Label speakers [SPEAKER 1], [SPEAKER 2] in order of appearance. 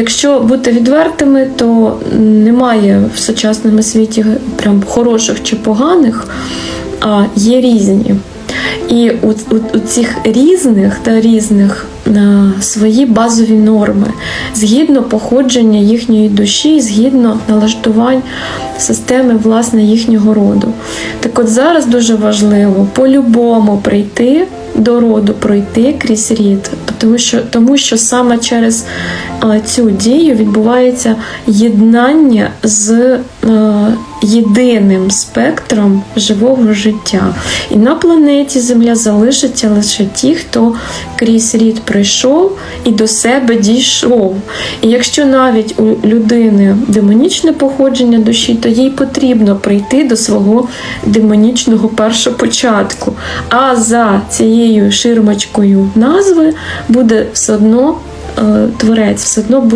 [SPEAKER 1] Якщо бути відвертими, то немає в сучасному світі прям хороших чи поганих, а є різні. І у, у, у цих різних та різних е, свої базові норми згідно походження їхньої душі, згідно налаштувань системи власне їхнього роду. Так от зараз дуже важливо по-любому прийти до роду, пройти крізь рід, тому що, тому що саме через е, цю дію відбувається єднання з е, єдиним спектром живого життя. І на планеті Земля залишаться лише ті, хто крізь рід прийшов і до себе дійшов. І якщо навіть у людини демонічне походження душі, то їй потрібно прийти до свого демонічного першопочатку. А за цією ширмочкою назви буде все одно е, творець, все одно буде.